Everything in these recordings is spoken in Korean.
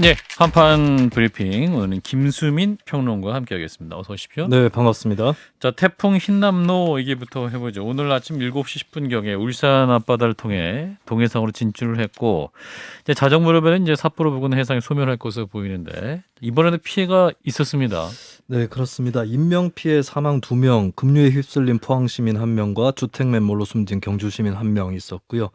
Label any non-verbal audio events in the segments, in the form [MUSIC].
네, 한판 브리핑 오늘은 김수민 평론가와 함께하겠습니다. 어서 오십시오. 네, 반갑습니다. 자, 태풍 흰남노 얘기부터 해보죠. 오늘 아침 7시 10분 경에 울산 앞바다를 통해 동해상으로 진출을 했고 이제 자정 무렵에는 이제 삿포로 부근 해상에 소멸할 것으로 보이는데 이번에도 피해가 있었습니다. 네, 그렇습니다. 인명 피해 사망 2명, 급류에 휩쓸린 포항 시민 1명과 주택 맨몰로 숨진 경주 시민 1명 있었고요.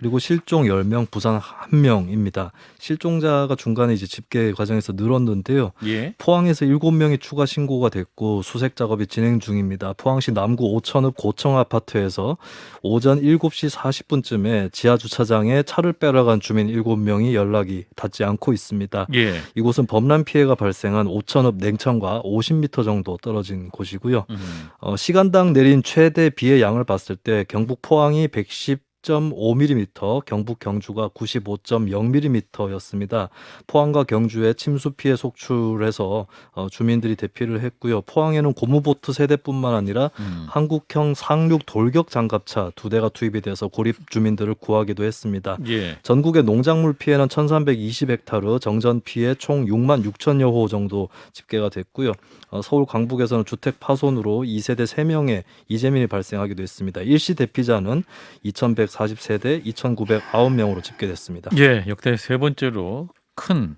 그리고 실종 10명, 부상 1명입니다. 실종자가 중간에 이제 집계 과정에서 늘었는데요. 예. 포항에서 7명이 추가 신고가 됐고 수색 작업이 진행 중입니다. 포항시 남구 오천읍 고청 아파트에서 오전 7시 40분쯤에 지하 주차장에 차를 빼러간 주민 7명이 연락이 닿지 않고 있습니다. 예. 이곳은 범람 피해가 발생한 오천읍 냉천과 50m 정도 떨어진 곳이고요. 음. 어, 시간당 내린 최대 비의 양을 봤을 때 경북 포항이 110 5mm, 경북 경주가 95.0mm였습니다. 포항과 경주에 침수 피해 속출해서 어, 주민들이 대피를 했고요. 포항에는 고무보트 세 대뿐만 아니라 음. 한국형 상륙 돌격 장갑차 두 대가 투입이 돼서 고립 주민들을 구하기도 했습니다. 예. 전국의 농작물 피해는 1,320헥타르, 정전 피해 총 6만 6천여 호 정도 집계가 됐고요. 어, 서울 광북에서는 주택 파손으로 2세대 3명의 이재민이 발생하기도 했습니다. 일시 대피자는 2,140세대 2,909명으로 집계됐습니다. 예, 역대 세 번째로 큰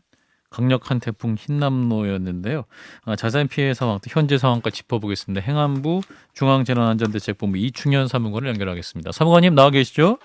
강력한 태풍 흰남노였는데요. 아, 자세한 피해 상황, 또 현재 상황까지 짚어보겠습니다. 행안부 중앙재난안전대책본부 이충현 사무관을 연결하겠습니다. 사무관님 나와 계시죠?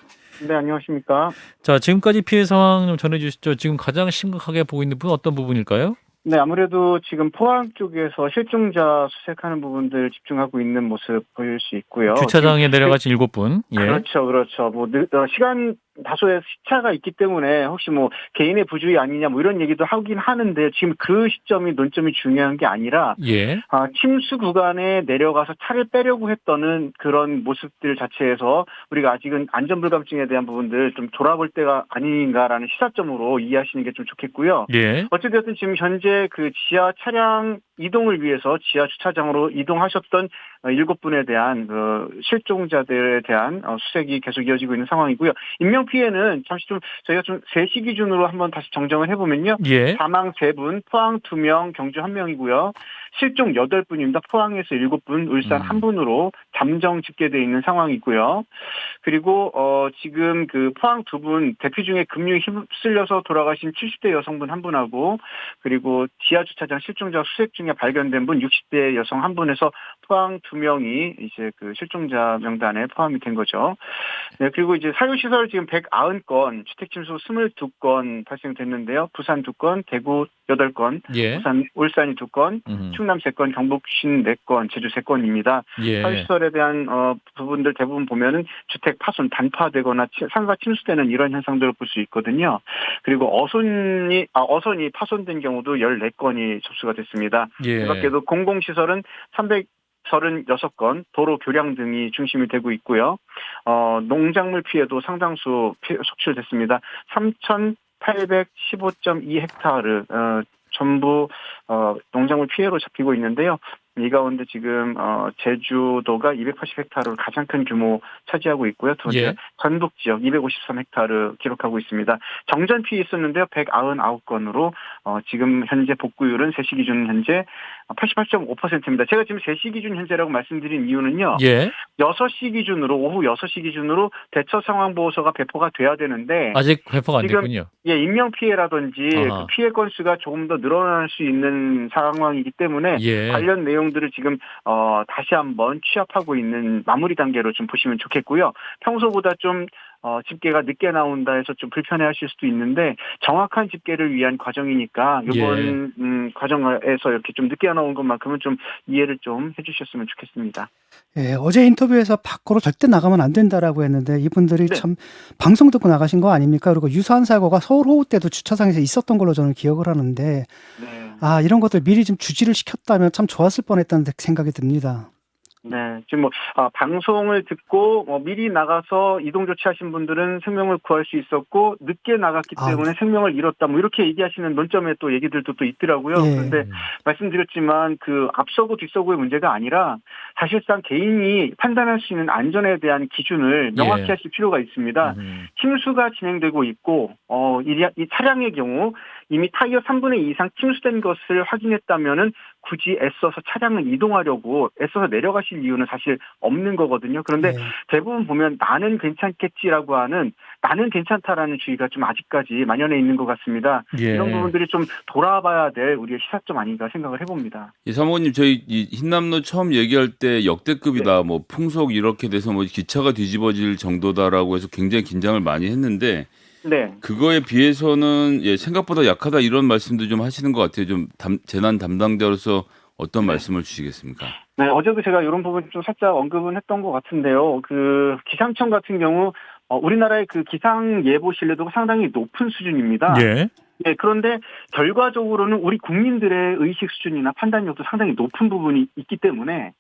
네, 안녕하십니까. 자, 지금까지 피해 상황 좀 전해주시죠. 지금 가장 심각하게 보고 있는 부분 어떤 부분일까요? 네, 아무래도 지금 포항 쪽에서 실종자 수색하는 부분들 집중하고 있는 모습 보일 수 있고요. 주차장에 지금 내려가신 일곱 분. 예. 그렇죠, 그렇죠. 뭐 느- 어, 시간 다소의 시차가 있기 때문에 혹시 뭐 개인의 부주의 아니냐 뭐 이런 얘기도 하긴 하는데 지금 그 시점이 논점이 중요한 게 아니라 예. 아, 침수 구간에 내려가서 차를 빼려고 했던 그런 모습들 자체에서 우리가 아직은 안전불감증에 대한 부분들 좀 돌아볼 때가 아닌가라는 시사점으로 이해하시는 게 좀 좋겠고요. 예. 어찌됐든 지금 현재 그 지하 차량 이동을 위해서 지하 주차장으로 이동하셨던 어, 일곱 분에 대한 그 실종자들에 대한 어, 수색이 계속 이어지고 있는 상황이고요. 인명 피해는 잠시 좀 저희가 좀 세시 기준으로 한번 다시 정정을 해보면요. 예. 사망 3분, 포항 2명, 경주 1명이고요. 실종 8분입니다. 포항에서 7분, 울산 음. 1분으로 잠정 집계되어 있는 상황이고요. 그리고 어 지금 그 포항 2분 대피 중에 급류에 휩쓸려서 돌아가신 70대 여성분 1분하고 그리고 지하 주차장 실종자 수색 중에 발견된 분 60대 여성 1분에서 포항 2명이 이제 그 실종자 명단에 포함이 된 거죠. 네, 그리고 이제 사유시설 지금 190건, 주택침수 22건 발생됐는데요. 부산 2건, 대구 8건, 예. 부산, 울산이 2건, 음. 충남 3건, 경북 54건, 제주 3건입니다. 예. 사유시설에 대한 어, 부분들 대부분 보면은 주택 파손, 단파되거나 치- 상가 침수되는 이런 현상들을 볼 수 있거든요. 그리고 어선이, 아, 어선이 파손된 경우도 14건이 접수가 됐습니다. 예. 그 밖에도 공공시설은 336건, 도로 교량 등이 중심이 되고 있고요. 어, 농작물 피해도 상당수 피- 속출됐습니다. 3,815.2 헥타르, 어, 전부, 어, 농작물 피해로 잡히고 있는데요. 이 가운데 지금, 어, 제주도가 280 헥타르를 가장 큰 규모 차지하고 있고요. 두 번째, 예. 전북 지역 253 헥타르 기록하고 있습니다. 정전 피해 있었는데요. 199건으로, 어, 지금 현재 복구율은 3시 기준 현재 88.5%입니다. 제가 지금 3시 기준 현재라고 말씀드린 이유는요. 예. 6시 기준으로 오후 6시 기준으로 대처 상황 보고서가 배포가 돼야 되는데 아직 회포가 안 지금 됐군요. 예, 인명 피해라든지. 그 피해 건수가 조금 더 늘어날 수 있는 상황이기 때문에 예. 관련 내용 들을 지금 어 다시 한번 취합하고 있는 마무리 단계로 좀 보시면 좋겠고요. 평소보다 좀 어, 집계가 늦게 나온다 해서 좀 불편해하실 수도 있는데 정확한 집계를 위한 과정이니까 이번 예. 음, 과정에서 이렇게 좀 늦게 나온 것만큼은 좀 이해를 좀 해주셨으면 좋겠습니다. 예, 어제 인터뷰에서 밖으로 절대 나가면 안 된다라고 했는데 이분들이 네. 참 방송 듣고 나가신 거 아닙니까? 그리고 유사한 사고가 서울 호우 때도 주차장에서 있었던 걸로 저는 기억을 하는데 네. 아 이런 것들 미리 좀 주지를 시켰다면 참 좋았을 뻔했다는 생각이 듭니다. 네, 지금 뭐 아, 방송을 듣고 뭐 미리 나가서 이동 조치하신 분들은 생명을 구할 수 있었고 늦게 나갔기 아, 때문에 생명을 잃었다. 뭐 이렇게 얘기하시는 논점의 또 얘기들도 또 있더라고요. 예. 그런데 말씀드렸지만 그 앞서고 뒤서고의 문제가 아니라 사실상 개인이 판단할 수 있는 안전에 대한 기준을 명확히 예. 하실 필요가 있습니다. 음. 침수가 진행되고 있고 어, 이, 이 차량의 경우 이미 타이어 3분의 2 이상 침수된 것을 확인했다면은 굳이 애써서 차량을 이동하려고 애써서 내려가실 이유는 사실 없는 거거든요. 그런데 네. 대부분 보면 나는 괜찮겠지라고 하는 나는 괜찮다라는 주의가 좀 아직까지 만연해 있는 것 같습니다. 예. 이런 부분들이 좀 돌아봐야 될 우리의 시사점 아닌가 생각을 해봅니다. 이 사모님 저희 이 흰남노 처음 얘기할 때 역대급이다 뭐 풍속 이렇게 돼서 뭐 기차가 뒤집어질 정도다라고 해서 굉장히 긴장을 많이 했는데 네. 그거에 비해서는 예, 생각보다 약하다 이런 말씀도 좀 하시는 것 같아요. 좀 담- 재난 담당자로서 어떤 네. 말씀을 주시겠습니까? 네, 어제도 제가 이런 부분 좀 살짝 언급은 했던 것 같은데요. 그 기상청 같은 경우 어, 우리나라의 그 기상 예보 신뢰도가 상당히 높은 수준입니다. 예. 네, 그런데 결과적으로는 우리 국민들의 의식 수준이나 판단력도 상당히 높은 부분이 있기 때문에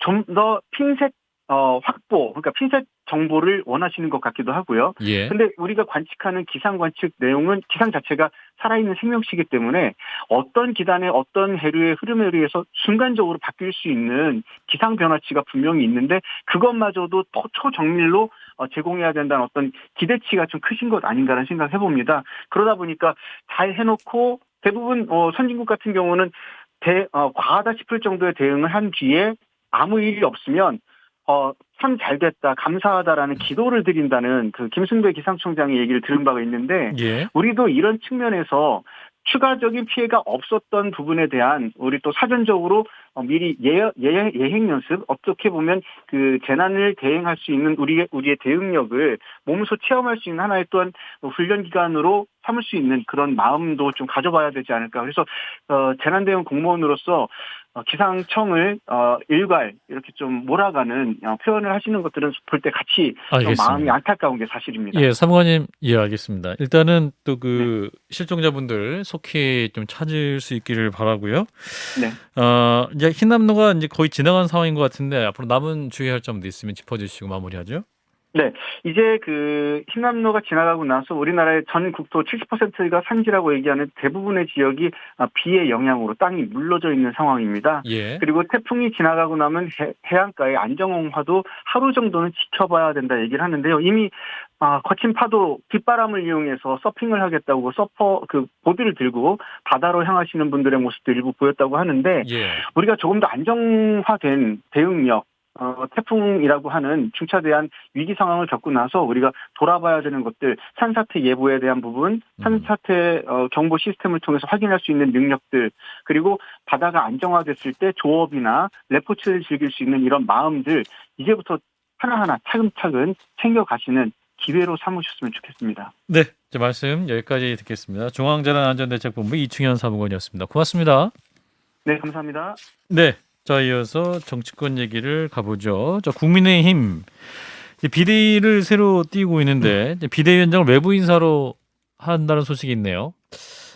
좀 더 핀셋 어, 확보, 그러니까 핀셋 정보를 원하시는 것 같기도 하고요. 예. 근데 우리가 관측하는 기상 관측 내용은 기상 자체가 살아있는 생명체이기 때문에 어떤 기단의 어떤 해류의 흐름에 의해서 순간적으로 바뀔 수 있는 기상 변화치가 분명히 있는데 그것마저도 더 초정밀로 어, 제공해야 된다는 어떤 기대치가 좀 크신 것 아닌가라는 생각을 해봅니다. 그러다 보니까 잘 해놓고 대부분 어, 선진국 같은 경우는 대, 어, 과하다 싶을 정도의 대응을 한 뒤에 아무 일이 없으면 어, 참 잘 됐다, 감사하다라는 기도를 드린다는 그 김승배 기상청장의 얘기를 들은 바가 있는데, 예. 우리도 이런 측면에서 추가적인 피해가 없었던 부분에 대한 우리 또 사전적으로 어, 미리 예, 예, 예행 연습 어떻게 보면 그 재난을 대응할 수 있는 우리의 우리의 대응력을 몸소 체험할 수 있는 하나의 또한 훈련 기간으로 삼을 수 있는 그런 마음도 좀 가져봐야 되지 않을까. 그래서 어, 재난 대응 공무원으로서 어, 기상청을 어, 일괄 이렇게 좀 몰아가는 어, 표현을 하시는 것들은 볼 때 같이. 마음이 안타까운 게 사실입니다. 예, 사무관님, 예, 알겠습니다. 일단은 또그 실종자분들 속히 좀 찾을 수 있기를 바라고요. 네. 어, 이제 흰남노가 이제 거의 지나간 상황인 것 같은데 앞으로 남은 주의할 점도 있으면 짚어주시고 마무리하죠. 이제 그 흰남로가 지나가고 나서 우리나라의 전 국토 70%가 산지라고 얘기하는 대부분의 지역이 아, 비의 영향으로 땅이 물러져 있는 상황입니다. 예. 그리고 태풍이 지나가고 나면 해, 해안가의 안정홍화도 하루 정도는 지켜봐야 된다 얘기를 하는데요. 이미 아, 거친 파도, 빗바람을 이용해서 서핑을 하겠다고 서퍼 그 보드를 들고 바다로 향하시는 분들의 모습도 일부 보였다고 하는데 예. 우리가 조금 더 안정화된 대응력, 어, 태풍이라고 하는 중차 대한 위기 상황을 겪고 나서 우리가 돌아봐야 되는 것들, 산사태 예보에 대한 부분, 산사태 어, 경보 시스템을 통해서 확인할 수 있는 능력들, 그리고 바다가 안정화됐을 때 조업이나 레포츠를 즐길 수 있는 이런 마음들, 이제부터 하나하나 차근차근 챙겨가시는 기회로 삼으셨으면 좋겠습니다. 네, 제 말씀 여기까지 듣겠습니다. 중앙재난안전대책본부 이충현 사무관이었습니다. 고맙습니다. 네, 감사합니다. 네, 자 이어서 정치권 얘기를 가보죠. 저 국민의힘 비대위를 새로 띄고 있는데 이제 비대위원장을 외부 인사로 한다는 소식이 있네요.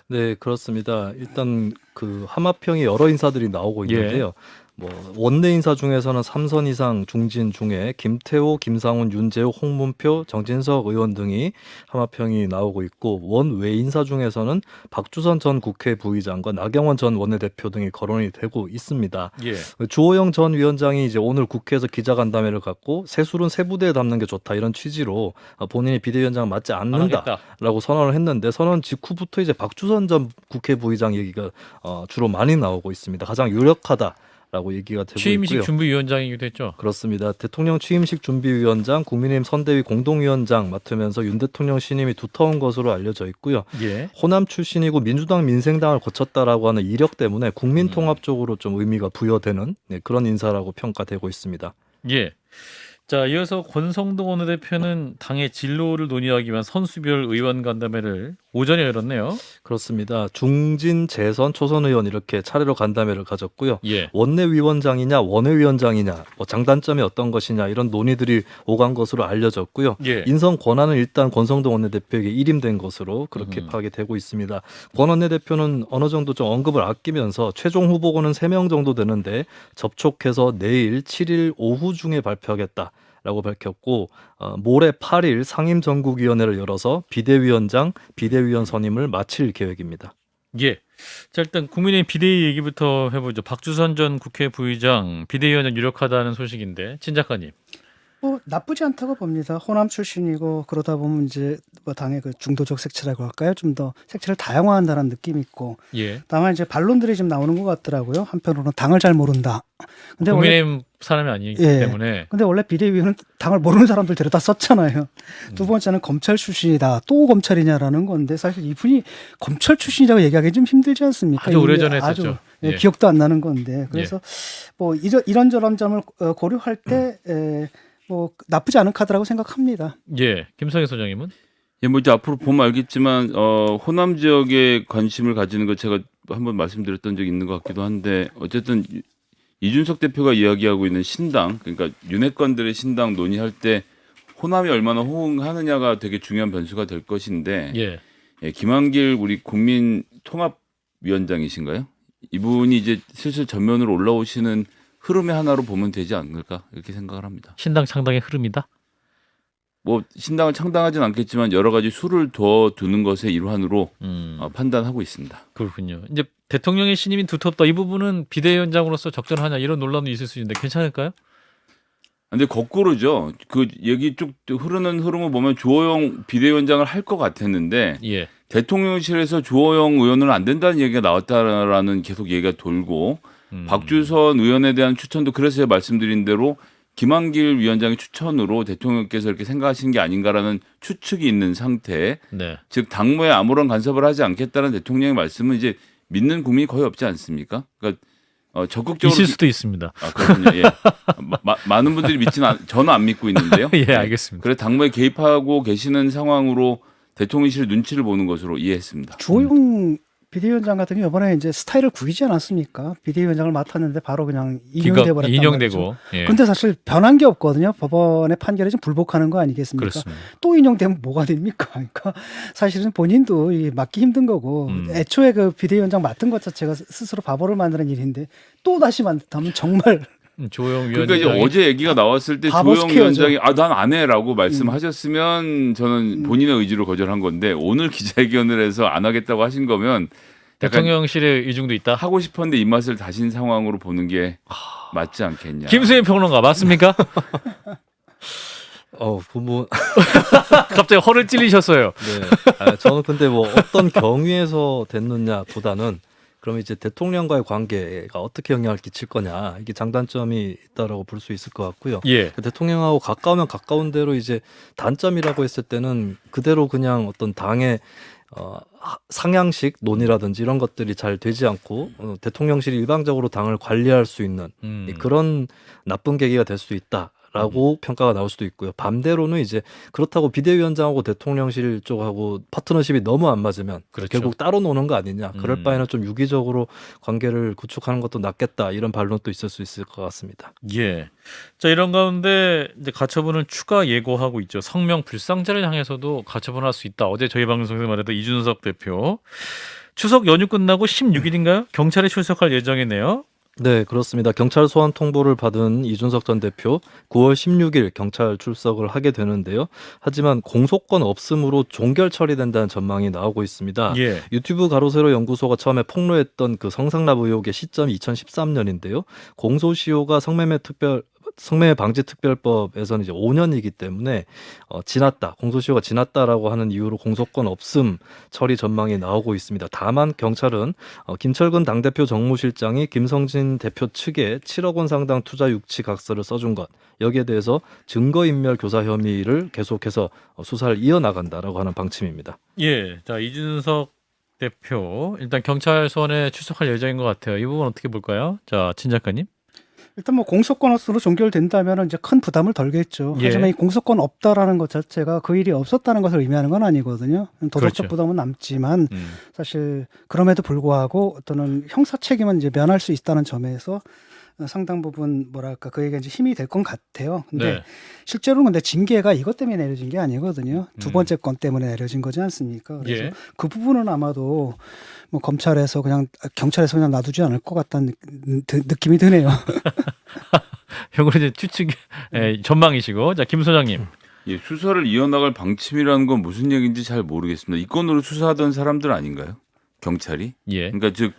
네, 그렇습니다. 일단 그 하마평이 여러 인사들이 나오고 예. 있는데요. 뭐 원내 인사 중에서는 삼선 이상 중진 중에 김태호, 김상훈, 윤재욱, 홍문표, 정진석 의원 등이 하마평이 나오고 있고 원외 인사 중에서는 박주선 전 국회 부의장과 나경원 전 원내대표 등이 거론이 되고 있습니다. 예. 주호영 전 위원장이 이제 오늘 국회에서 기자간담회를 갖고 세술은 세 부대에 담는 게 좋다 이런 취지로 본인이 비대위원장 맞지 안 않는다. 하겠다. 라고 선언을 했는데 선언 직후부터 이제 박주선 전 국회 부의장 얘기가 어, 주로 많이 나오고 있습니다. 가장 유력하다 라고 얘기가 되고 취임식 있고요. 준비위원장이기도 했죠. 그렇습니다. 대통령 취임식 준비위원장, 국민의힘 선대위 공동위원장 맡으면서 윤 대통령 신임이 두터운 것으로 알려져 있고요. 예. 호남 출신이고 민주당 민생당을 거쳤다라고 하는 이력 때문에 음. 국민 통합적으로 좀 의미가 부여되는 네, 그런 인사라고 평가되고 있습니다. 예. 자, 이어서 권성동 원내대표는 당의 진로를 논의하기 위한 선수별 의원 간담회를 오전에 열었네요. 그렇습니다. 중진, 재선, 초선 의원 이렇게 차례로 간담회를 가졌고요. 예. 원내위원장이냐 원외위원장이냐 뭐 장단점이 어떤 것이냐 이런 논의들이 오간 것으로 알려졌고요. 예. 인선 권한은 일단 권성동 원내대표에게 일임된 것으로 그렇게 음. 파악이 되고 있습니다. 권 원내대표는 어느 정도 좀 언급을 아끼면서 최종 후보군은 3명 정도 되는데 접촉해서 내일 7일 오후 중에 발표하겠다. 라고 밝혔고 어, 모레 8일 상임전국위원회를 열어서 비대위원장, 비대위원 선임을 마칠 계획입니다. 예. 자, 일단 국민의힘 비대위 얘기부터 해보죠. 박주선 전 국회 부의장 비대위원장 유력하다는 소식인데 친 작가님. 뭐 나쁘지 않다고 봅니다. 호남 출신이고 그러다 보면 이제 뭐 당의 그 중도적 색채라고 할까요? 좀 더 색채를 다양화한다는 느낌이 있고 예. 다만 이제 반론들이 좀 나오는 것 같더라고요. 한편으로는 당을 잘 모른다. 근데 원래 국민의힘 사람이 아니기 예. 때문에 근데 원래 비대위원은 당을 모르는 사람들 데려다 썼잖아요. 음. 두 번째는 검찰 출신이다. 또 검찰이냐라는 건데 사실 이분이 검찰 출신이라고 얘기하기 좀 힘들지 않습니까? 아주 오래전에 했었죠. 예, 예. 기억도 안 나는 건데 그래서 뭐 이런 이런저런 점을 어, 고려할 때 음. 에, 뭐 나쁘지 않은 카드라고 생각합니다. 예. 김성희 소장님은 예, 뭐 이제 앞으로 보면 알겠지만 어, 호남 지역에 관심을 가지는 거 제가 한번 말씀드렸던 적이 있는 것 같기도 한데 어쨌든 이- 이준석 대표가 이야기하고 있는 신당 그러니까 윤핵관들의 신당 논의할 때 호남이 얼마나 호응하느냐가 되게 중요한 변수가 될 것인데 예. 예, 김한길 우리 국민 통합위원장이신가요? 이분이 이제 슬슬 전면으로 올라오시는 흐름의 하나로 보면 되지 않을까 이렇게 생각을 합니다. 신당 창당의 흐름이다. 뭐 신당을 창당하진 않겠지만 여러 가지 수를 더 두는 것의 일환으로 음. 어, 판단하고 있습니다. 그렇군요. 이제 대통령의 신임이 두텁다. 이 부분은 비대위원장으로서 적절하냐 이런 논란도 있을 수 있는데 괜찮을까요? 근데 거꾸로죠. 그 얘기 쭉 흐르는 흐름을 보면 주호영 비대위원장을 할 것 같았는데 예. 대통령실에서 주호영 의원은 안 된다는 얘기가 나왔다라는 계속 얘기가 돌고 음. 박주선 의원에 대한 추천도 그래서 말씀드린 대로 김한길 위원장의 추천으로 대통령께서 이렇게 생각하신 게 아닌가라는 추측이 있는 상태. 네. 즉 당무에 아무런 간섭을 하지 않겠다는 대통령의 말씀은 이제 믿는 국민이 거의 없지 않습니까? 그러니까 어, 적극적으로 있을 수도 있습니다. 아, 그렇군요. 예. 마- 마- 많은 분들이 믿지는 않, 저는 안 믿고 있는데요. [LAUGHS] 예, 네. 알겠습니다. 그래 당무에 개입하고 계시는 상황으로 대통령실 눈치를 보는 것으로 이해했습니다. 주호영 비대위원장 같은 경우 이번에 이제 스타일을 구기지 않았습니까? 비대위원장을 맡았는데 바로 그냥 인용돼 말이죠. 인용되고. 예. 근데 사실 변한 게 없거든요. 법원의 판결에 좀 불복하는 거 아니겠습니까? 그렇습니다. 또 인용되면 뭐가 됩니까? [LAUGHS] 그러니까 사실은 본인도 이 맡기 힘든 거고 음. 애초에 그 비대위원장 맡은 것 자체가 스스로 바보를 만드는 일인데 또 다시 맡다면 정말 음, 조영 그러니까 이제 위원장이 어제 얘기가 나왔을 때 조영. 위원장이 아 난 안 해라고 말씀하셨으면 저는 본인의 의지로 거절한 건데 오늘 기자회견을 해서 안 하겠다고 하신 거면 대통령실의 이중도 있다. 하고 싶었는데 입맛을 다신 상황으로 보는 게 맞지 않겠냐. 김수현 평론가 맞습니까? [LAUGHS] 어, 부모 [LAUGHS] 갑자기 허를 찔리셨어요. 네. 아, 저는 근데 뭐 어떤 경위에서 됐느냐보다는 그러면 이제 대통령과의 관계가 어떻게 영향을 끼칠 거냐 이게 장단점이 있다라고 볼 수 있을 것 같고요. 예. 대통령하고 가까우면 가까운 대로 이제 단점이라고 했을 때는 그대로 그냥 어떤 당의 어, 하- 상향식 논의라든지 이런 것들이 잘 되지 않고 어, 대통령실이 일방적으로 당을 관리할 수 있는 음. 이 그런 나쁜 계기가 될 수 있다 라고 평가가 나올 수도 있고요. 반대로는 이제 그렇다고 비대위원장하고 대통령실 쪽하고 파트너십이 너무 안 맞으면 그렇죠. 결국 따로 노는 거 아니냐. 그럴 음. 바에는 좀 유기적으로 관계를 구축하는 것도 낫겠다 이런 반론도 있을 수 있을 것 같습니다. 예. 자 이런 가운데 이제 가처분을 추가 예고하고 있죠. 성명 불상자를 향해서도 가처분할 수 있다. 어제 저희 방송에서 말했던 이준석 대표 추석 연휴 끝나고 16일인가요? 경찰에 출석할 예정이네요. 네, 그렇습니다. 경찰 소환 통보를 받은 이준석 전 대표 9월 16일 경찰 출석을 하게 되는데요. 하지만 공소권 없음으로 종결 처리된다는 전망이 나오고 있습니다. 예. 유튜브 가로세로 연구소가 처음에 폭로했던 그 성상납 의혹의 시점이 2013년인데요. 공소시효가 성매매 특별 성매매 방지 특별법에서는 이제 5년이기 때문에 어, 지났다 공소시효가 지났다라고 하는 이유로 공소권 없음 처리 전망이 나오고 있습니다. 다만 경찰은 어, 김철근 당대표 정무실장이 김성진 대표 측에 7억 원 상당 투자 유치 각서를 써준 것 여기에 대해서 증거인멸 교사 혐의를 계속해서 어, 수사를 이어나간다라고 하는 방침입니다. 예. 자 이준석 대표 일단 경찰 소환에 출석할 예정인 것 같아요. 이 부분 어떻게 볼까요? 자친 작가님. 일단 뭐 공소권으로 종결된다면 이제 큰 부담을 덜겠죠. 예. 하지만 이 공소권 없다라는 것 자체가 그 일이 없었다는 것을 의미하는 건 아니거든요. 도덕적 그렇죠. 부담은 남지만 음. 사실 그럼에도 불구하고 어떤 형사 책임은 이제 면할 수 있다는 점에서 상당 부분 뭐랄까 그에게 이제 힘이 될것 같아요. 근데 네. 실제로는 근데 징계가 이것 때문에 내려진 게 아니거든요. 두 음. 번째 건 때문에 내려진 거지 않습니까? 그래서 예. 그 부분은 아마도 뭐 검찰에서 그냥 경찰에서 그냥 놔두지 않을 것 같다는 느- 느- 느낌이 드네요. [LAUGHS] 형은 이제 추측 예, 전망이시고 자 김 소장님. 예, 수사를 이어나갈 방침이라는 건 무슨 얘기인지 잘 모르겠습니다. 이 건으로 수사하던 사람들 아닌가요? 경찰이? 예. 그러니까 즉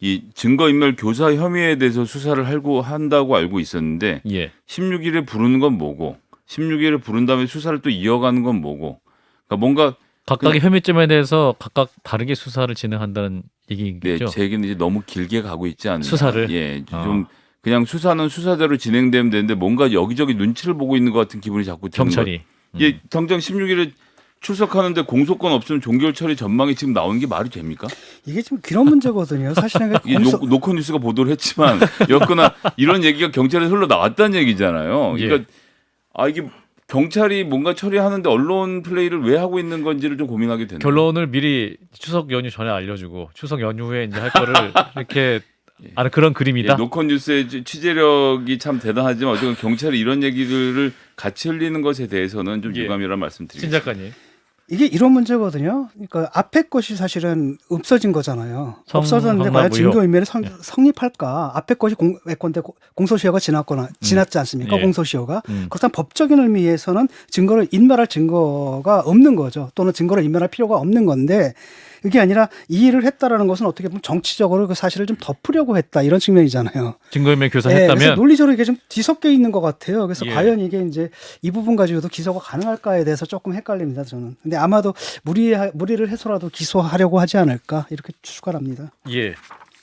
이 증거인멸 교사 혐의에 대해서 수사를 하고 한다고 알고 있었는데 예. 16일에 부르는 건 뭐고 16일을 부른 다음에 수사를 또 이어가는 건 뭐고? 그러니까 뭔가 각각의 혐의점에 대해서 각각 다르게 수사를 진행한다는 네, 얘기겠죠. 제 얘기는 이제 너무 길게 가고 있지 않나. 수사를? 예, 어. 좀 그냥 수사는 수사대로 진행되면 되는데 뭔가 여기저기 눈치를 보고 있는 것 같은 기분이 자꾸 드는 경찰이. 음. 거. 예, 당장 16일에 출석하는데 공소권 없으면 종결 처리 전망이 지금 나오는 게 말이 됩니까? 이게 지금 그런 문제거든요. 사실은 그 [LAUGHS] 이 공소, 노, 노컷 뉴스가 보도를 했지만 [LAUGHS] 였거나 이런 얘기가 경찰에 흘러 나왔다는 얘기잖아요. 예. 그러니까 아 이게 경찰이 뭔가 처리하는데 언론 플레이를 왜 하고 있는 건지를 좀 고민하게 되네요. 결론을 미리 추석 연휴 전에 알려주고 추석 연휴에 이제 할 거를 [LAUGHS] 이렇게 예. 하는 그런 예, 그림이다. 노컷 뉴스의 취- 취재력이 참 대단하지만 어쨌든 경찰이 이런 얘기들을 같이 흘리는 것에 대해서는 좀 예. 유감이라는 신 말씀드리겠습니다. 작가님. 이게 이런 문제거든요. 그러니까 앞에 것이 사실은 없어진 거잖아요. 성- 없어졌는데 과연 성납의혹. 증거 인멸이 성, 성립할까? 앞에 것이 공, 예컨대 고- 공소시효가 지났거나 지났지 않습니까? 예. 공소시효가. 음. 그렇다면 법적인 의미에서는 증거를 인멸할 증거가 없는 거죠. 또는 증거를 인멸할 필요가 없는 건데 그게 아니라 이 일을 했다라는 것은 어떻게 보면 정치적으로 그 사실을 좀 덮으려고 했다 이런 측면이잖아요. 증거인멸 예, 교사했다면 논리적으로 이게 좀 뒤섞여 있는 것 같아요. 그래서 예. 과연 이게 이제 이 부분 가지고도 기소가 가능할까에 대해서 조금 헷갈립니다. 저는. 근데 아마도 무리 무리를 해서라도 기소하려고 하지 않을까 이렇게 추측을 합니다. 예.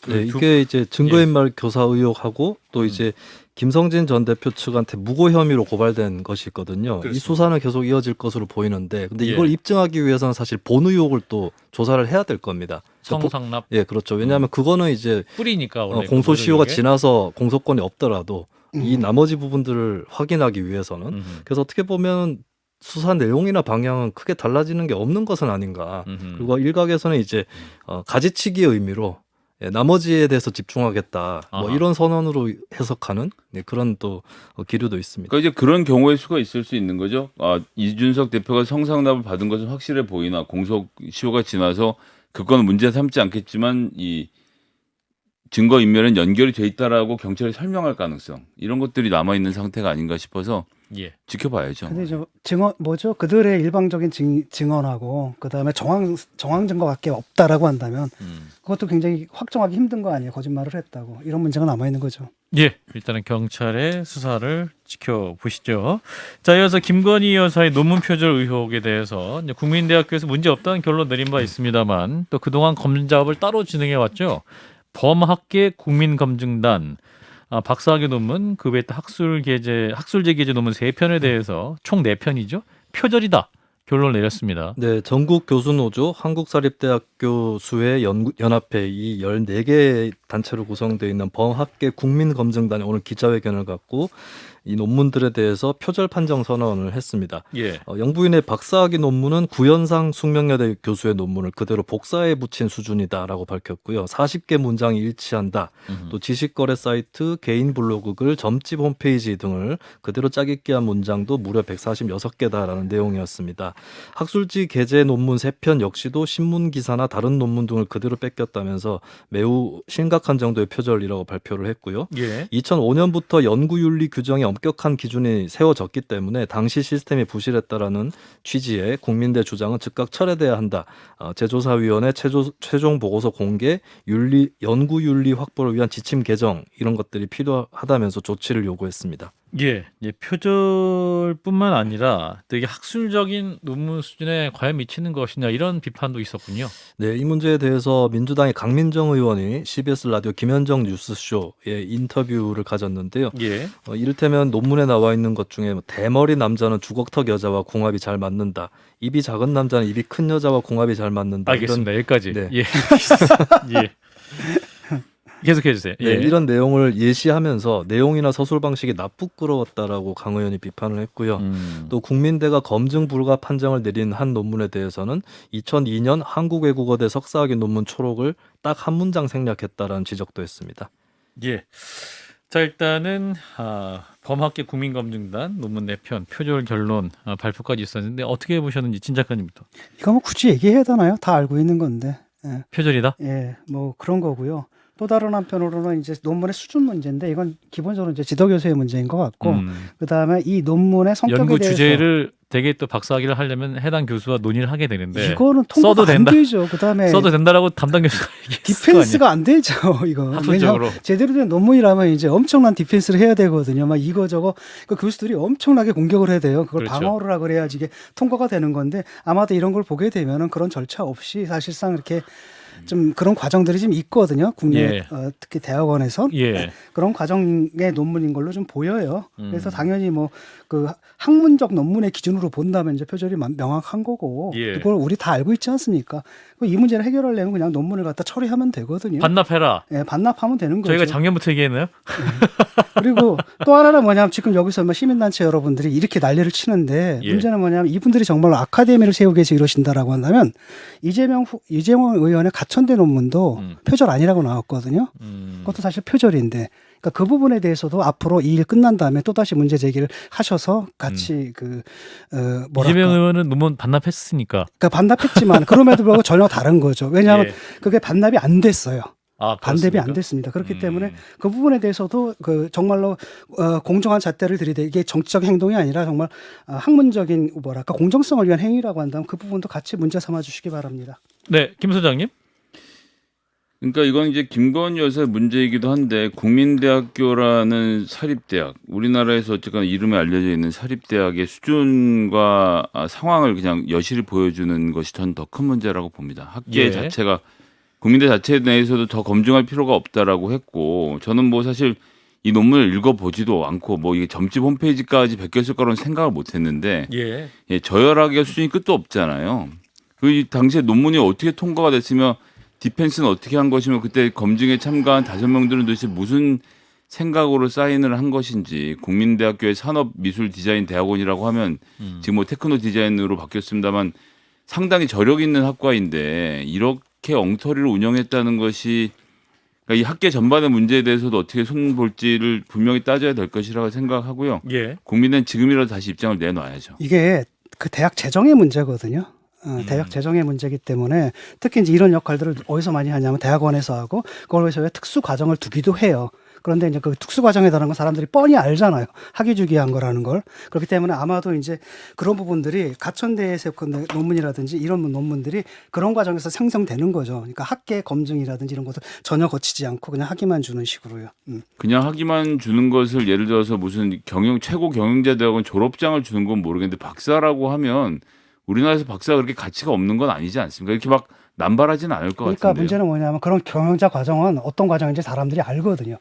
그 네, 두- 이게 이제 증거인멸 교사 의혹하고 또 이제 김성진 전 대표 측한테 무고 혐의로 고발된 것이 있거든요. 이 그렇습니다. 수사는 계속 이어질 것으로 보이는데, 근데 예. 이걸 입증하기 위해서는 사실 본 의혹을 또 조사를 해야 될 겁니다. 그러니까 보- 성상납 예, 그렇죠. 왜냐하면 그거는 이제 뿌리니까 어, 원래 공소시효가. 지나서 공소권이 없더라도 이 음. 나머지 부분들을 확인하기 위해서는 음흠. 그래서 어떻게 보면 수사 내용이나 방향은 크게 달라지는 게 없는 것은 아닌가. 음흠. 그리고 일각에서는 이제 어, 가지치기의 의미로 예, 나머지에 대해서 집중하겠다. 뭐 아하. 이런 선언으로 해석하는 네, 그런 또 어, 기류도 있습니다. 그러니까 이제 그런 경우의 수가 있을 수 있는 거죠. 아, 이준석 대표가 성상납을 받은 것은 확실해 보이나 공소 시효가 지나서 그건 문제 삼지 않겠지만 이 증거 인멸은 연결이 돼 있다라고 경찰이 설명할 가능성 이런 것들이 남아 있는 상태가 아닌가 싶어서 예. 지켜봐야죠. 근데 저 증언 뭐죠? 그들의 일방적인 증, 증언하고 그다음에 정황 정황 증거밖에 없다라고 한다면 음. 그것도 굉장히 확정하기 힘든 거 아니에요? 거짓말을 했다고 이런 문제가 남아 있는 거죠. 예, 일단은 경찰의 수사를 지켜보시죠. 자, 이어서 김건희 여사의 논문 표절 의혹에 대해서 이제 국민대학교에서 문제 없다는 결론 내린 바 있습니다만 또 그동안 검증 작업을 따로 진행해 왔죠. 범학계 국민검증단 아, 박사학위 논문 그 외에 또 학술 계제 학술제 계제 논문 세 편에 대해서 총 네 편이죠. 표절이다. 결론 내렸습니다. 네, 전국 교수노조 한국사립대학교 연구, 연합회 이 14개 단체로 구성되어 있는 범학계 국민검증단이 오늘 기자회견을 갖고 이 논문들에 대해서 표절 판정 선언을 했습니다. 예. 어, 영부인의 박사학위 논문은 구현상 숙명여대 교수의 논문을 그대로 복사해 붙인 수준이다라고 밝혔고요. 40개 문장이 일치한다. 음흠. 또 지식거래 사이트, 개인 블로그 글, 점집 홈페이지 등을 그대로 짜깁기한 문장도 무려 146개다라는 내용이었습니다. 학술지 게재 논문 3편 역시도 신문 기사나 다른 논문 등을 그대로 뺏겼다면서 매우 심각한 정도의 표절이라고 발표를 했고요. 예. 2005년부터 연구윤리 규정이 엄격한 기준이 세워졌기 때문에 당시 시스템이 부실했다라는 취지의 국민대 주장은 즉각 철회돼야 한다. 어, 제조사위원회 최조, 최종 보고서 공개, 윤리 연구 윤리 확보를 위한 지침 개정 이런 것들이 필요하다면서 조치를 요구했습니다. 예, 예, 표절뿐만 아니라 또 이게 학술적인 논문 수준에 과연 미치는 것이냐 이런 비판도 있었군요. 네, 이 문제에 대해서 민주당의 강민정 의원이 CBS 라디오 김현정 뉴스쇼에 인터뷰를 가졌는데요. 예, 어, 이를테면 논문에 나와 있는 것 중에 뭐 대머리 남자는 주걱턱 여자와 궁합이 잘 맞는다. 입이 작은 남자는 입이 큰 여자와 궁합이 잘 맞는다. 알겠습니다. 여기까지. 네. 예, [LAUGHS] 예. 계속해 주세요. 이런, 예. 네, 이런 내용을 예시하면서 내용이나 서술 방식이 나쁘끄러웠다라고 강 의원이 비판을 했고요. 음. 또 국민대가 검증 불가 판정을 내린 한 논문에 대해서는 2002년 한국외국어대 석사학위 논문 초록을 딱 한 문장 생략했다라는 지적도 했습니다. 예. 자 일단은 아, 범학계 국민검증단 논문 내편 표절 결론 아, 발표까지 있었는데 어떻게 보셨는지 진 작가님부터 이거 뭐 굳이 얘기해야 되나요? 다 알고 있는 건데. 예. 표절이다. 예, 뭐 그런 거고요. 또 다른 한편으로는 이제 논문의 수준 문제인데 이건 기본적으로 이제 지도 교수의 문제인 것 같고 음. 그다음에 이 논문의 성격에 연구 대해서 주제를 되게 또 박사학위를 하려면 해당 교수와 논의를 하게 되는데 이거는 통과가 네. 써도 안 된다. 되죠. 그다음에 써도 된다라고 담당 교수가. [LAUGHS] 디펜스가 안 되죠. 이거 학술적으로. 제대로 된 논문이라면 이제 엄청난 디펜스를 해야 되거든요. 막 이거 저거 그 교수들이 엄청나게 공격을 해야 돼요. 그걸 그렇죠. 방어를 하고 그래야지 이게 통과가 되는 건데 아마도 이런 걸 보게 되면은 그런 절차 없이 사실상 이렇게 좀 그런 과정들이 좀 있거든요. 국내 예. 어, 특히 대학원에서 예. 그런 과정의 논문인 걸로 좀 보여요. 음. 그래서 당연히 뭐 그 학문적 논문의 기준으로 본다면 이제 표절이 만- 명확한 거고 예. 이걸 우리 다 알고 있지 않습니까? 그이 문제를 해결하려면 그냥 논문을 갖다 처리하면 되거든요. 반납해라. 예, 반납하면 되는 거죠. 저희가 작년부터 얘기했나요? 그리고 또 하나는 뭐냐면 지금 여기서 뭐 시민단체 여러분들이 이렇게 난리를 치는데 예. 문제는 뭐냐면 이분들이 정말로 아카데미를 세우기 위해서 이러신다라고 한다면 이재명 후, 이재명 의원의 가 천대 논문도 음. 표절 아니라고 나왔거든요. 음. 그것도 사실 표절인데 그러니까 그 부분에 대해서도 앞으로 이 일 끝난 다음에 또 다시 문제 제기를 하셔서 같이 그 어, 뭐랄까 음. 이재명 의원은 논문 반납했으니까. 그러니까 반납했지만 그럼에도 불구하고 [LAUGHS] 전혀 다른 거죠. 왜냐하면 예. 그게 반납이 안 됐어요. 아, 반대비? 안 됐습니다. 그렇기 음. 때문에 그 부분에 대해서도 그 정말로 어, 공정한 잣대를 들이대 이게 정치적 행동이 아니라 정말 어, 학문적인 뭐랄까 공정성을 위한 행위라고 한다면 그 부분도 같이 문제 삼아 주시기 바랍니다. 네, 김 소장님. 그러니까 이건 이제 김건희 여사의 문제이기도 한데 국민대학교라는 사립대학 우리나라에서 어쨌거나 이름이 알려져 있는 사립대학의 수준과 아, 상황을 그냥 여실히 보여주는 것이 전 더 큰 문제라고 봅니다. 학계 예. 자체가 국민대 자체 내에서도 더 검증할 필요가 없다라고 했고 저는 뭐 사실 이 논문을 읽어보지도 않고 뭐 이게 점집 홈페이지까지 베꼈을 거라는 생각을 못했는데 예. 예, 저열하게 수준이 끝도 없잖아요. 그이 당시에 논문이 어떻게 통과가 됐으며 디펜스는 어떻게 한 것이며 그때 검증에 참가한 다섯 명들은 도대체 무슨 생각으로 사인을 한 것인지 국민대학교의 산업미술디자인대학원이라고 하면 음. 지금 뭐 테크노 디자인으로 바뀌었습니다만 상당히 저력 있는 학과인데 이렇게 엉터리를 운영했다는 것이 그러니까 이 학계 전반의 문제에 대해서도 어떻게 손 볼지를 분명히 따져야 될 것이라고 생각하고요. 예. 국민은 지금이라도 다시 입장을 내놔야죠. 이게 그 대학 재정의 문제거든요. 어, 음. 대학 재정의 문제이기 때문에 특히 이제 이런 역할들을 어디서 많이 하냐면 대학원에서 하고 그걸 위해서 왜 특수 과정을 두기도 해요. 그런데 이제 그 특수 과정이라는 건 사람들이 뻔히 알잖아요. 학위주기한 거라는 걸. 그렇기 때문에 아마도 이제 그런 부분들이 가천대에서 그 논문이라든지 이런 논문들이 그런 과정에서 생성되는 거죠. 그러니까 학계 검증이라든지 이런 것을 전혀 거치지 않고 그냥 학위만 주는 식으로요. 음. 그냥 하기만 주는 것을 예를 들어서 무슨 경영 최고 경영자 대학원 졸업장을 주는 건 모르겠는데 박사라고 하면 우리나라에서 박사가 그렇게 가치가 없는 건 아니지 않습니까? 이렇게 막 남발하지는 않을 것 그러니까 같은데요. 문제는 뭐냐면 그런 경영자 과정은 어떤 과정인지 사람들이 알거든요.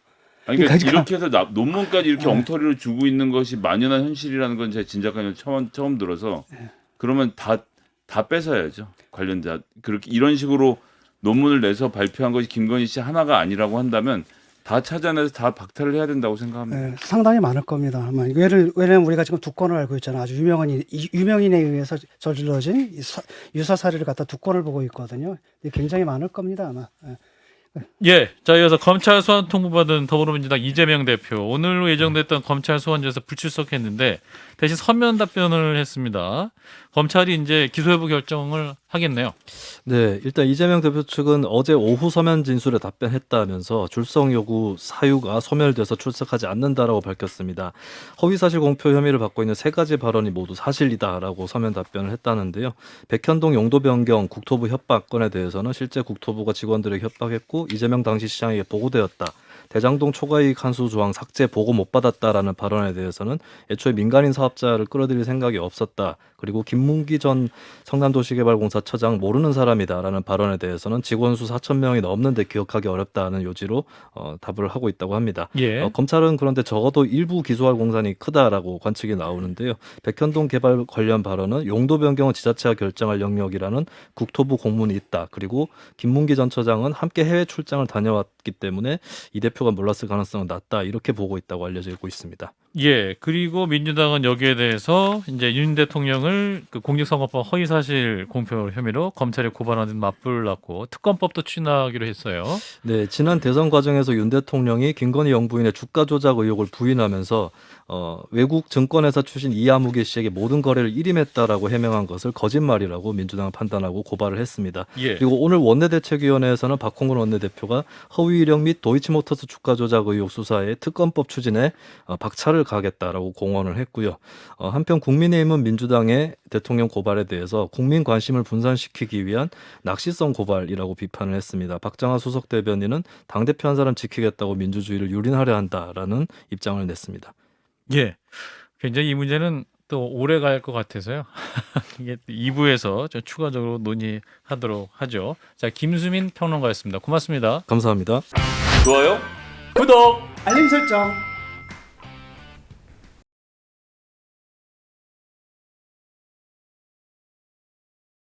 아니, 그러니까 그러니까- 이렇게 해서 나- 논문까지 이렇게 네. 엉터리로 주고 있는 것이 만연한 현실이라는 건 제가 진작에 처음 처음 들어서 네. 그러면 다 다 뺏어야죠 관련자 그렇게 이런 식으로 논문을 내서 발표한 것이 김건희 씨 하나가 아니라고 한다면 다 찾아내서 다 박탈을 해야 된다고 생각합니다. 네, 상당히 많을 겁니다. 아마 왜를 왜냐면 우리가 지금 두 건을 알고 있잖아요. 아주 유명한 이- 유명인에 의해서 저질러진 이 사- 유사 사례를 갖다 두 건을 보고 있거든요. 굉장히 많을 겁니다 아마. 예. 예. 자, 이어서 검찰 소환 통보받은 더불어민주당 이재명 대표 오늘로 예정됐던 검찰 소환에서 불출석했는데 대신 서면 답변을 했습니다. 검찰이 이제 기소여부 결정을 하겠네요. 네, 일단 이재명 대표 측은 어제 오후 서면 진술에 답변했다면서 출석 요구 사유가 소멸돼서 출석하지 않는다라고 밝혔습니다. 허위사실 공표 혐의를 받고 있는 세 가지 발언이 모두 사실이다라고 서면 답변을 했다는데요. 백현동 용도 변경 국토부 협박 건에 대해서는 실제 국토부가 직원들에게 협박했고 이재명 당시 시장에게 보고되었다. 대장동 초과이익 한수 조항 삭제 보고 못 받았다라는 발언에 대해서는 애초에 민간인 사업자를 끌어들일 생각이 없었다. 그리고 김문기 전 성남도시개발공사 처장 모르는 사람이다라는 발언에 대해서는 직원 수 4천 명이 넘는데 기억하기 어렵다는 요지로 어, 답을 하고 있다고 합니다. 예. 어, 검찰은 그런데 적어도 일부 기소할 공산이 크다라고 관측이 나오는데요. 백현동 개발 관련 발언은 용도 변경은 지자체가 결정할 영역이라는 국토부 공문이 있다. 그리고 김문기 전 처장은 함께 해외 출장을 다녀왔기 때문에 이 대표 가 몰랐을 가능성은 낮다. 이렇게 보고 있다고 알려지고 있습니다. 예. 그리고 민주당은 여기에 대해서 이제 윤 대통령을 그 공직선거법 허위사실 공표 혐의로 검찰에 고발하는 맞불을 놨고 특검법도 추진하기로 했어요. 네, 지난 대선 과정에서 윤 대통령이 김건희 영부인의 주가 조작 의혹을 부인하면서 어, 외국 증권회사 출신 이아무개 씨에게 모든 거래를 일임했다라고 해명한 것을 거짓말이라고 민주당은 판단하고 고발을 했습니다. 예. 그리고 오늘 원내대책위원회에서는 박홍근 원내대표가 허위 이력 및 도이치모터스 주가 조작 의혹 수사에 특검법 추진에 어, 박차를 끝을 가겠다라고 공언을 했고요. 어, 한편 국민의힘은 민주당의 대통령 고발에 대해서 국민 관심을 분산시키기 위한 낚시성 고발이라고 비판을 했습니다. 박장하 수석 대변인은 당 대표 한 사람 지키겠다고 민주주의를 유린하려 한다라는 입장을 냈습니다. 예. 굉장히 이 문제는 또 오래 갈 것 같아서요. [LAUGHS] 이게 2부에서 좀 추가적으로 논의하도록 하죠. 자, 김수민 평론가였습니다. 고맙습니다. 감사합니다. 좋아요. 구독. 알림 설정.